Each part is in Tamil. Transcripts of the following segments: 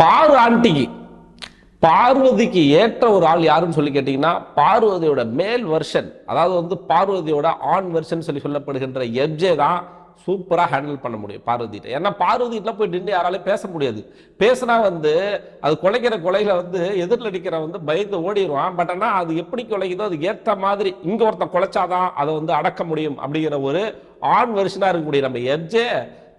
பாரு ஆண்டிக்கு. பார்வதிக்கு ஏற்ற ஒரு ஆள் யாருன்னு சொல்லி கேட்டிங்கன்னா பார்வதியோட மேல் வெர்ஷன் அதாவது வந்து பார்வதியோட ஆண் வெர்ஷன் சொல்லி சொல்லப்படுகின்ற எப்ஜே தான் சூப்பராக ஹேண்டில் பண்ண முடியும் பார்வதிட்ட. ஏன்னா பார்வதிட்ட போய் நின்று யாராலையும் பேச முடியாது. பேசினா வந்து அது குலைக்கிற கொலையில் வந்து எதிரில் அடிக்கிற வந்து பயந்து ஓடிடுவான் பட் ஆனால் அது எப்படி குலைக்குதோ அது ஏற்ற மாதிரி இங்கே ஒருத்தன் குலைச்சாதான் அதை வந்து அடக்க முடியும் அப்படிங்கிற ஒரு ஆண் வெர்ஷனாக இருக்கக்கூடிய நம்ம எப்ஜே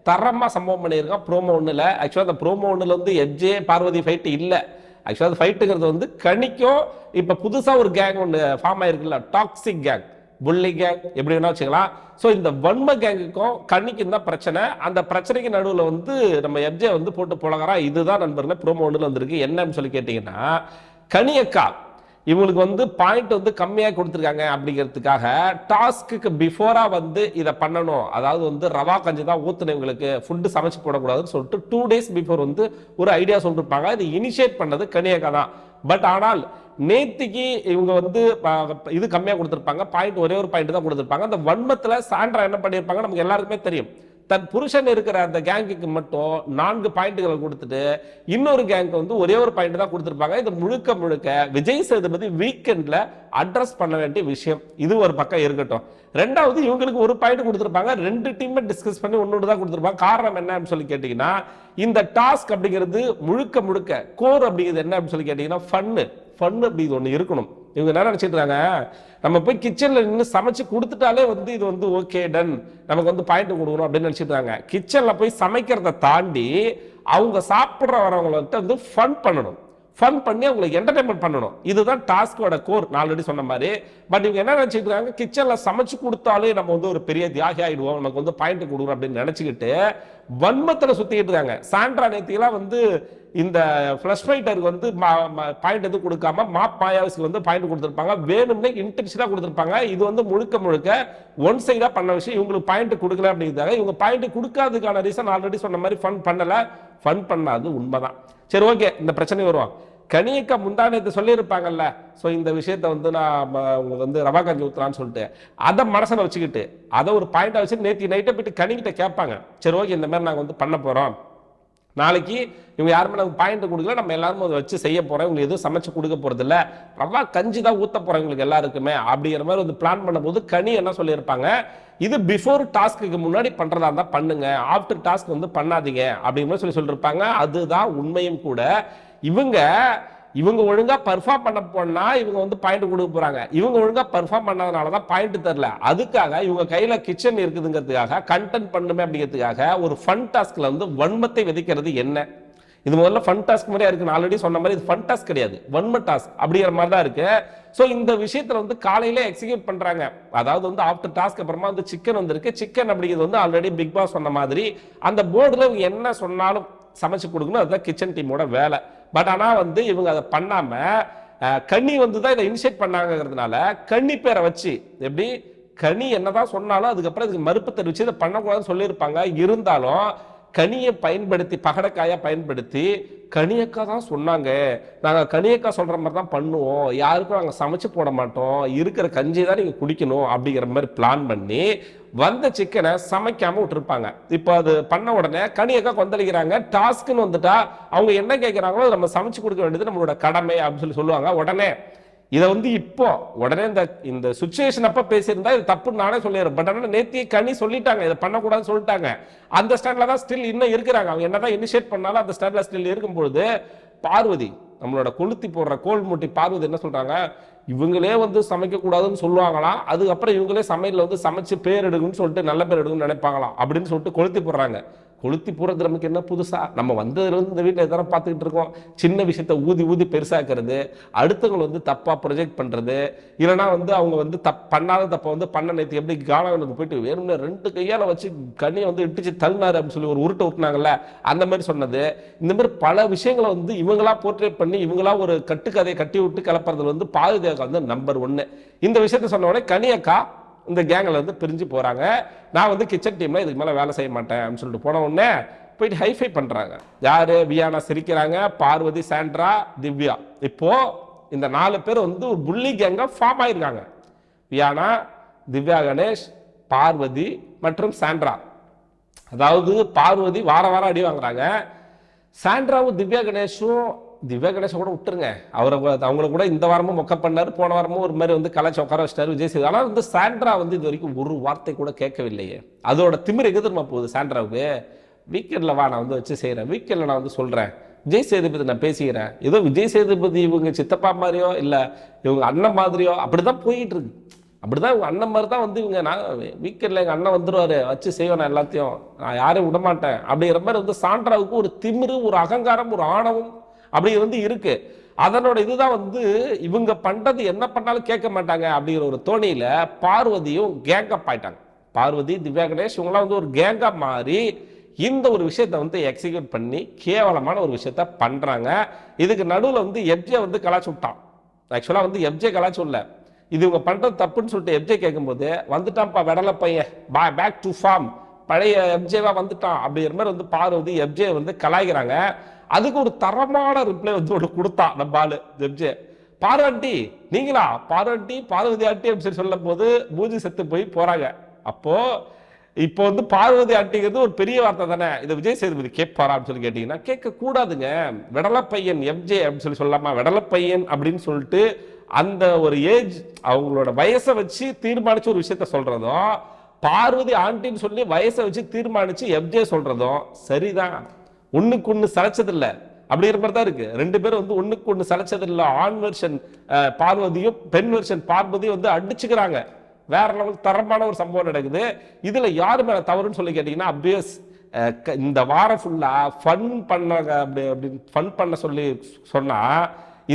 தரமாக சம்பவம் பண்ணியிருக்கான். ப்ரோமோ ஒன்றில் ஆக்சுவலாக அந்த ப்ரோமோ ஒன்றில் வந்து எப்ஜே பார்வதி ஃபைட்டு இல்லை. ஆக்சுவலாக அந்த ஃபைட்டுங்கிறது வந்து கணிக்கும் இப்போ புதுசாக ஒரு கேங் ஒன்று ஃபார்ம் ஆயிருக்குல்ல டாக்ஸிக் கேங் புள்ளி கேங் எப்படி வேணா வச்சுக்கலாம். ஸோ இந்த வன்ம கேங்குக்கும் கண்ணிக்கும் தான் பிரச்சனை. அந்த பிரச்சனைக்கு நடுவில் வந்து நம்ம எஃப்ஜே வந்து போட்டு புழகிறா இதுதான் நண்பர்களே ப்ரோமோ ஒன்றில் வந்திருக்கு. என்னன்னு சொல்லி கேட்டிங்கன்னா கனியக்கா இவங்களுக்கு வந்து பாயிண்ட் வந்து கம்மியாக கொடுத்துருக்காங்க அப்படிங்கிறதுக்காக டாஸ்க்கு பிஃபோராக வந்து இதை பண்ணணும். அதாவது வந்து ரவா கஞ்சி தான் ஊத்துன இவங்களுக்கு ஃபுட்டு சமைச்சு போடக்கூடாதுன்னு சொல்லிட்டு டூ டேஸ் பிஃபோர் வந்து ஒரு ஐடியா சொல்லிருப்பாங்க. இது இனிஷியேட் பண்ணது கனியாக்கா தான். பட் ஆனால் நேத்திக்கு இவங்க வந்து இது கம்மியாக கொடுத்துருப்பாங்க. பாயிண்ட் ஒரே ஒரு பாயிண்ட் தான் கொடுத்துருப்பாங்க. அந்த வன்மத்தில் சாண்ட்ரா என்ன பண்ணியிருப்பாங்க? நமக்கு எல்லாருக்குமே தெரியும். தன் புருஷன் இருக்கிற அந்த கேங்குக்கு மட்டும் நான்கு பாயிண்ட்களை கொடுத்துட்டு இன்னொரு கேங்க்கு வந்து ஒரே ஒரு பாயிண்ட் தான் கொடுத்துருப்பாங்க. இது முழுக்க முழுக்க விஜய் சேதுபதி வீக்கெண்டில் அட்ரஸ் பண்ண வேண்டிய விஷயம். இது ஒரு பக்கம் இருக்கட்டும். ரெண்டாவது இவங்களுக்கு ஒரு பாயிண்ட் கொடுத்துருப்பாங்க. ரெண்டு டீமை டிஸ்கஸ் பண்ணி ஒன்று தான் கொடுத்துருப்பாங்க. காரணம் என்னன்னு சொல்லி கேட்டிங்கன்னா இந்த டாஸ்க் அப்படிங்கிறது முழுக்க முழுக்க கோர் அப்படிங்கிறது என்ன அப்படின்னு சொல்லி கேட்டிங்கன்னா ஃபன்னு ஃபன்னு அப்படிங்கிறது ஒன்று இருக்கணும். இவங்க என்ன நினைச்சிட்டு இருக்காங்க? நம்ம போய் கிச்சனில் நின்று சமைச்சு கொடுத்துட்டாலே வந்து இது வந்து ஓகே டன் நமக்கு வந்து பாயிண்ட் கொடுக்கணும் அப்படின்னு நினச்சிட்டு இருக்காங்க. போய் சமைக்கிறத தாண்டி அவங்க சாப்பிட்ற வரவங்கள்ட்ட வந்து ஃபன் பண்ணணும். ஃபன் பண்ணி அவங்களுக்கு என்டர்டைன்மெண்ட் பண்ணணும். இதுதான் டாஸ்கோட கோர் நான் ஆல்ரெடி சொன்ன மாதிரி. பட் இவங்க என்ன நினைச்சிட்டு இருக்காங்க? கிச்சன்ல சமைச்சு கொடுத்தாலே நம்ம வந்து ஒரு பெரிய தியாகி ஆயிடுவோம். நமக்கு வந்து பாயிண்ட் கொடுக்கணும் அப்படின்னு நினச்சிக்கிட்டு வன்மத்தில் சுற்றிக்கிட்டு இருக்காங்க. சாண்ட்ரா நேத்திலாம் வந்து இந்த ஃப்ளஷ் ஃபைட்டருக்கு வந்து பாயிண்ட் எதுவும் கொடுக்காம மாப் மாயாவிஸ்க்கு வந்து பாயிண்ட் கொடுத்துருப்பாங்க. வேணும்னே இன்டென்ஷனாக கொடுத்துருப்பாங்க. இது வந்து முழுக்க முழுக்க ஒன் சைடாக பண்ண விஷயம். இவங்களுக்கு பாயிண்ட் கொடுக்கல அப்படிங்கிறதாங்க இவங்க பாயிண்ட் கொடுக்காததுக்கான ரீசன் ஆல்ரெடி சொன்ன மாதிரி ஃபன் பண்ணலை. ஃபன் பண்ணாது உண்மைதான். சரி ஓகே இந்த பிரச்சனை வருவோம் கனியக்கா முந்தானத்தை சொல்லியிருப்பாங்கல்ல. ஸோ இந்த விஷயத்த வந்து நான் உங்களுக்கு வந்து ரவா கஞ்சி ஊத்துறான்னு சொல்லிட்டு அதை மனசில் வச்சுக்கிட்டு அதை ஒரு பாயிண்டாக வச்சு நேற்று நைட்டை போயிட்டு கனிக்கிட்ட கேட்பாங்க. சரி ஓகே இந்த மாதிரி நாங்கள் வந்து பண்ண போகிறோம் நாளைக்கு இவங்க யாருமே நமக்கு பாயிண்ட் கொடுக்கல நம்ம எல்லாரும் அதை வச்சு செய்ய போறோம். இவங்களுக்கு எதுவும் சமைச்சு கொடுக்க போறது இல்ல ரவா கஞ்சி தான் ஊத்த போறோம் இவங்களுக்கு எல்லாருக்குமே அப்படிங்கிற மாதிரி வந்து பிளான் பண்ணும்போது கனி என்ன சொல்லியிருப்பாங்க? இது பிஃபோர் டாஸ்க்கு முன்னாடி பண்றதா இருந்தா பண்ணுங்க. ஆஃப்டர் டாஸ்க் வந்து பண்ணாதீங்க அப்படிங்கிற மாதிரி சொல்லி சொல்லியிருப்பாங்க. அதுதான் உண்மையும் கூட. இவங்க இவங்க ஒழுங்கா பெர்ஃபார்ம் பண்ண போனா இவங்க வந்து பாயிண்ட் கொடுக்க போறாங்க. இவங்க ஒழுங்கா பெர்ஃபார்ம் பண்ணதுனால தான் பாயிண்ட் தரல அதுக்காக இவங்க கையில கிச்சன் இருக்குதுங்கிறதுக்காக கண்டென்ட் பண்ணுமே அப்படிங்கிறதுக்காக ஒரு ஃபன் டாஸ்க்ல வந்து வன்மத்தை விதைக்கிறது என்ன? இது முதல்ல ஃபன் டாஸ்க் மாதிரியா இருக்கு. நான் ஆல்ரெடி சொன்ன மாதிரி இது ஃபன் டாஸ்க் கிடையாது. வன்ம டாஸ்க் அப்படிங்கிற மாதிரி தான் இருக்கு. ஸோ இந்த விஷயத்துல வந்து காலையில எக்ஸிக்யூட் பண்றாங்க. அதாவது வந்து ஆஃப்டர் டாஸ்க் அப்புறமா வந்து சிக்கன் வந்திருக்கு. சிக்கன் அப்படிங்கிறது வந்து ஆல்ரெடி பிக் பாஸ் சொன்ன மாதிரி அந்த போர்டில் என்ன சொன்னாலும் சமைச்சு கொடுக்கணும். அதுதான் கிச்சன் டீமோட வேலை. பட் ஆனால் வந்து இவங்க அதை பண்ணாமல் அஹ், கன்னி வந்து தான் இதை இனிஷியேட் பண்ணாங்கிறதுனால கன்னி பேரை வச்சு எப்படி? கனி என்னதான் சொன்னாலும் அதுக்கப்புறம் இதுக்கு மறுப்பு தெரிவிச்சு இதை பண்ணக்கூடாதுன்னு சொல்லியிருப்பாங்க. இருந்தாலும் கனியை பயன்படுத்தி பகடக்காயை பயன்படுத்தி கனியக்கா தான் சொன்னாங்க. நாங்கள் கனியக்கா சொல்கிற மாதிரி தான் பண்ணுவோம். யாருக்கும் நாங்கள் சமைச்சு போட மாட்டோம். இருக்கிற கஞ்சி தான் நீங்கள் குடிக்கணும் அப்படிங்கிற மாதிரி பிளான் பண்ணி வந்த சிக்கனை சமைக்காமல் விட்டுருப்பாங்க. இப்போ அது பண்ண உடனே கனியக்கா கொந்தளிக்கிறாங்க. டாஸ்க்குன்னு வந்துட்டா அவங்க என்ன கேட்குறாங்களோ அதை நம்ம சமைச்சு கொடுக்க வேண்டியது நம்மளோட கடமை அப்படின்னு சொல்லி சொல்லுவாங்க. உடனே இதை வந்து இப்போ உடனே இந்த இந்த சுச்சுவேஷன் அப்போ பேசியிருந்தா இது தப்புன்னு நானே சொல்லிடுறேன். பட் ஆனால் நேத்திய கனி சொல்லிட்டாங்க. இதை பண்ணக்கூடாதுன்னு சொல்லிட்டாங்க. அந்த ஸ்டாண்டில் தான் ஸ்டில் இன்னும் இருக்கிறாங்க. அவங்க என்ன தான் இனிஷியேட் பண்ணாலும் அந்த ஸ்டாண்டில் ஸ்டில் இருக்கும்பொழுது பார்வதி நம்மளோட கொளுத்தி போடுற கோல் மூட்டி பார்வதி என்ன சொல்கிறாங்க இவங்களே வந்து சமைக்கக்கூடாதுன்னு சொல்லுவாங்களாம் அதுக்கப்புறம் இவங்களே சமையலில் வந்து சமைச்சு பேர் எடுக்கணும்னு சொல்லிட்டு நல்ல பேர் எடுக்கணும்னு நினைப்பாங்களாம் அப்படின்னு சொல்லிட்டு கொளுத்தி போடுறாங்க. கொளுத்தி போடுறது நமக்கு என்ன புதுசாக நம்ம வந்ததுலேருந்து இந்த வீட்டில் எதனா பார்த்துக்கிட்டு இருக்கோம். சின்ன விஷயத்த ஊதி ஊதி பெருசாக்குறது அடுத்தவங்களை வந்து தப்பாக ப்ரொஜெக்ட் பண்ணுறது இல்லைன்னா வந்து அவங்க வந்து தப் பண்ணாத தப்பை வந்து பண்ண நேற்று எப்படி கானவனுக்கு போயிட்டு வேணும்னு ரெண்டு கையால் வச்சு கண்ணியை வந்து இட்டுச்சு தள்ளினார் அப்படின்னு சொல்லி ஒரு உருட்டை விட்டுனாங்கல்ல அந்த மாதிரி சொன்னது. இந்த மாதிரி பல விஷயங்களை வந்து இவங்களா போர்ட்ரேட் பண்ணி இவங்களா ஒரு கட்டுக்கதையை கட்டி விட்டு கிளப்புறதுல வந்து பாதுகாக்க வந்து நம்பர் ஒன்று இந்த விஷயத்த சொன்ன உடனே கனியக்கா இந்த கேங்கில் இருந்து பிரிஞ்சு போகிறாங்க நான் வந்து கிச்சன் டீமில் இதுக்கு மேலே வேலை செய்ய மாட்டேன் அப்படின்னு சொல்லிட்டு போன உடனே போயிட்டு ஹைஃபை பண்ணுறாங்க யார்? வியானா சிரிக்கிறாங்க. பார்வதி சாண்ட்ரா திவ்யா. இப்போது இந்த நாலு பேர் வந்து ஒரு புள்ளி கேங்காக ஃபார்ம் ஆயிருக்காங்க. வியானா திவ்யா கணேஷ் பார்வதி மற்றும் சாண்ட்ரா. அதாவது பார்வதி வார வாரம் அடி வாங்குறாங்க. சாண்ட்ராவும் திவ்யா கணேஷும் திவ்யா கணேஷ் கூட விட்டுருங்க. அவரை அவங்கள கூட இந்த வாரமும் மொக்க பண்ணார் போன வாரமும் ஒரு மாதிரி வந்து கலாச்சி உட்கார வச்சிட்டாரு விஜய் சேது ஆனால் வந்து சாண்ட்ரா வந்து இது வரைக்கும் ஒரு வார்த்தை கூட கேட்கவில்லையே. அதோட திமிர் எங்கே திரும்ப போகுது சாண்ட்ராவுக்கு? வீக்கெண்டில் வா நான் வந்து வச்சு செய்கிறேன் வீக்கெண்டில் நான் வந்து சொல்கிறேன் விஜய் சேதுபதி நான் பேசிக்கிறேன். ஏதோ விஜய் சேதுபதி இவங்க சித்தப்பா மாதிரியோ இல்லை இவங்க அண்ணன் மாதிரியோ அப்படி தான் போயிட்டு இருக்கு. அப்படிதான் இவங்க அண்ணன் மாதிரி தான் வந்து இவங்க நான் வீக்கெண்டில் எங்கள் அண்ணன் வந்துடுவார் வச்சு செய்வேன் நான் எல்லாத்தையும். நான் யாரையும் விடமாட்டேன். அப்படிங்கிற மாதிரி வந்து சாண்ட்ராவுக்கு ஒரு திமிரு ஒரு அகங்காரம் ஒரு ஆணவம் அப்படி வந்து இருக்கு. அதனோட இதுதான் வந்து இவங்க பண்றது என்ன பண்ணாலும் கேட்க மாட்டாங்க அப்படிங்கிற ஒரு தோணியில பார்வதியும் கேங்கப் ஆயிட்டாங்க. பார்வதி திவ்யா கணேஷ் இவங்களாம் வந்து ஒரு கேங்கா மாறி இந்த ஒரு விஷயத்த வந்து எக்ஸிக்யூட் பண்ணி கேவலமான ஒரு விஷயத்த பண்றாங்க. இதுக்கு நடுவில் வந்து எப்ஜே வந்து கலாச்சு விட்டான். ஆக்சுவலாக வந்து எப்ஜே கலாச்சு இல்ல இது இவங்க பண்றது தப்புன்னு சொல்லிட்டு எப்ஜே கேட்கும்போது வந்துட்டான்ப்பா வெடல பையன். பா பேக் டு ஃபார்ம் பழைய எப்ஜேவா வந்துட்டான் அப்படிங்கிற மாதிரி வந்து பார்வதி எப்ஜே வந்து கலாய்க்கிறாங்க. அதுக்கு ஒரு தரமான ரிப்ளை வந்து ஒன்று கொடுத்தா நம்ம ஆளு ஜெப்ஜே பார்வண்டி நீங்களா? பார்வண்டி பார்வதி ஆட்டி அப்படின்னு சொல்லி சொல்லும் போது மூஞ்சி செத்து போய் போறாங்க. அப்போ இப்போ வந்து பார்வதி ஆட்டிங்கிறது ஒரு பெரிய வார்த்தை தானே? இதை விஜய் சேதுபதி கேட்பாரா அப்படின்னு சொல்லி கேட்டீங்கன்னா கேட்க கூடாதுங்க வெடலப்பையன் எம்ஜே அப்படின்னு சொல்லி சொல்லாமா வெடலப்பையன் அப்படின்னு சொல்லிட்டு அந்த ஒரு ஏஜ் அவங்களோட வயசை வச்சு தீர்மானிச்சு ஒரு விஷயத்த சொல்றதும் பார்வதி ஆண்டின்னு சொல்லி வயசை வச்சு தீர்மானிச்சு எம்ஜே சொல்றதும் சரிதான். ஒன்றுக்கு ஒன்று சளைச்சதில்லை. அப்படிங்கிற மாதிரி தான் இருக்கு. ரெண்டு பேரும் வந்து ஒண்ணுக்கு ஒண்ணு சளைச்சதில்ல. ஆண் வெர்ஷன் பார்வதியும் பெண் வெர்ஷன் பார்வதியும் வந்து அடிச்சுக்கிறாங்க. வேற லெவல் தரமான ஒரு சம்பவம் நடக்குது. இதுல யார் மேல தவறுன்னு சொல்லி கேட்டீங்கன்னா அப்வியஸ் இந்த வாரம் ஃபுல்லா ஃபன் பண்ண அப்படி அப்படின்னு ஃபன் பண்ண சொல்லி சொன்னா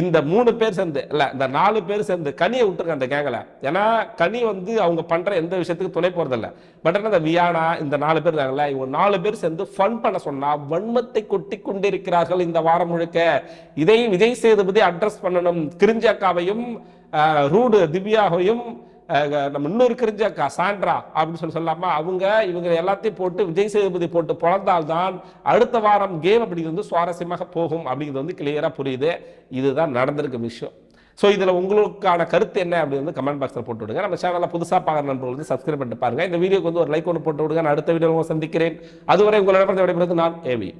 இந்த மூணு பேர் சேர்ந்து இல்லை இந்த நாலு பேர் சேர்ந்து கனியை விட்டுருக்க அந்த கேங்கல ஏன்னா கனி வந்து அவங்க பண்ணுற எந்த விஷயத்துக்கு துணை போகிறதில்ல பட் ஆனால் இந்த வியானா இந்த நாலு பேர் இருக்காங்கல்ல இவங்க நாலு பேர் சேர்ந்து ஃபன் பண்ண சொன்னால் வன்மத்தை கொட்டி கொண்டிருக்கிறார்கள் இந்த வாரம் முழுக்க. இதை விஜய் சேதுபதி அட்ரஸ் பண்ணணும். கிரிஞ்சக்காவையும் ரூடு திவ்யாவையும் நம்ம இன்னொரு கிரிஞ்ச சாண்ட்ரா அப்படின்னு சொல்லி சொல்லாமா அவங்க இவங்க எல்லாத்தையும் போட்டு விஜய் சேதுபதி போட்டு பிறந்தால்தான் அடுத்த வாரம் கேம் அப்படிங்கிறது வந்து சுவாரஸ்யமாக போகும் அப்படிங்கிறது வந்து கிளியராக புரியுது. இதுதான் நடந்திருக்க விஷயம். ஸோ இதில் உங்களுக்கான கருத்து என்ன அப்படின்னு வந்து கமெண்ட் பாக்ஸில் போட்டு விடுங்க. நம்ம சேனலில் புதுசாக பார்க்குற நண்பர்கள் வந்து சப்ஸ்கிரைப் பண்ணிட்டு பாருங்கள் இந்த வீடியோக்கு வந்து ஒரு லைக் ஒன்று போட்டு விடுங்க. நான் அடுத்த வீடியோ சந்திக்கிறேன். அதுவரை உங்களிடம் விடைபெறுவது நான் ஏவி